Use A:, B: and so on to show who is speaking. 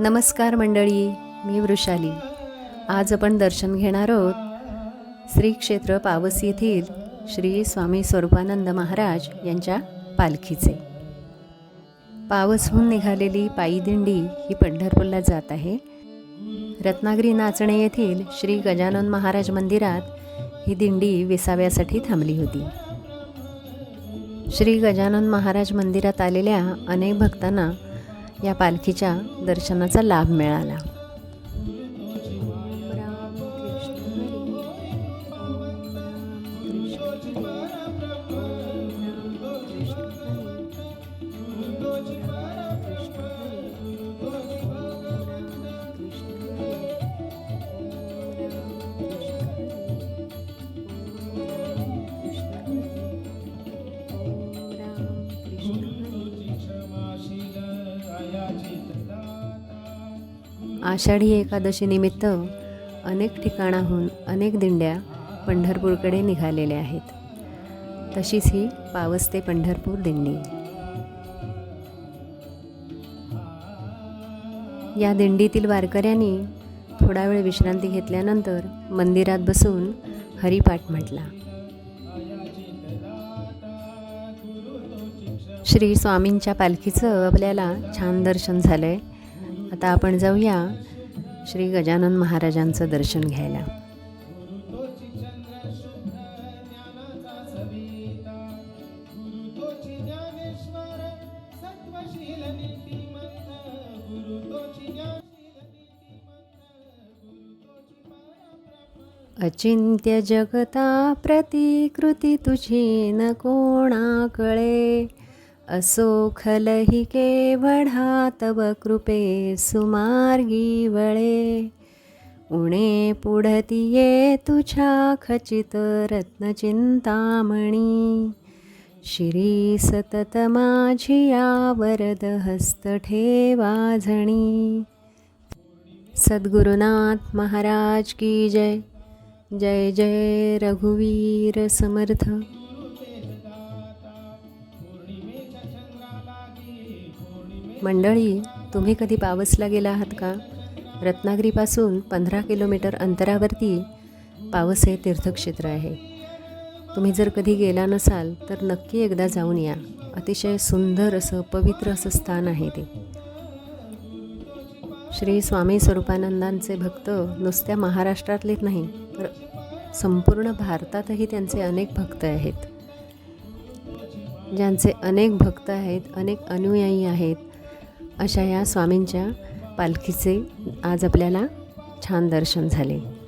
A: नमस्कार मंडळी मी वृषाली. आज आपण दर्शन घेणार आहोत श्री क्षेत्र पावस येथील श्री स्वामी स्वरूपानंद महाराज यांच्या पालखीचे. पावसहून निघालेली पायी दिंडी ही पंढरपूरला जात आहे. रत्नागिरी नाचणे येथील श्री गजानन महाराज मंदिरात ही दिंडी विसाव्यासाठी थांबली होती. श्री गजानन महाराज मंदिरात आलेल्या अनेक भक्तांना या पालखीच्या दर्शनाचा लाभ मिळाला आषाढी एकादशीनिमित्त अनेक ठिकाणाहून अनेक दिंड्या पंढरपूरकडे निघालेल्या आहेत. तशीच ही पावस ते पंढरपूर दिंडी. या दिंडीतील वारकऱ्यांनी थोडा वेळ विश्रांती घेतल्यानंतर मंदिरात बसून हरिपाठ म्हटला. श्री स्वामींच्या पालखीचं आपल्याला छान दर्शन झालं आहे आता आपण जाऊया श्री गजानन महाराजांचं दर्शन घ्यायला. अचिंत्य जगता प्रतिकृती तुझी न कोणाकळे असो खलहि केवढा तव कृपे सुमार्गी वळे. उणे पुढती ये तुझ्या खचित रत्नचिंतामणी. श्री सतत माझी या वरद हस्त ठेवा झणी. सद्गुरुनाथ महाराज की जय. जय जय रघुवीर समर्थ. मंडळी तुम्ही कधी पावसला गेला आहात का? रत्नागिरीपासून पंधरा किलोमीटर अंतरावरती पावस हे तीर्थक्षेत्र आहे. तुम्ही जर कधी गेला नसाल तर नक्की एकदा जाऊन या. अतिशय सुंदर असं पवित्र असं स्थान आहे ते. श्री स्वामी स्वरूपानंदांचे भक्त नुसत्या महाराष्ट्रातलेच नाही तर संपूर्ण भारतातही त्यांचे अनेक भक्त आहेत. ज्यांचे अनेक भक्त आहेत अनेक अनुयायी आहेत अशा या स्वामींच्या पालखीचे आज आपल्याला छान दर्शन झाले.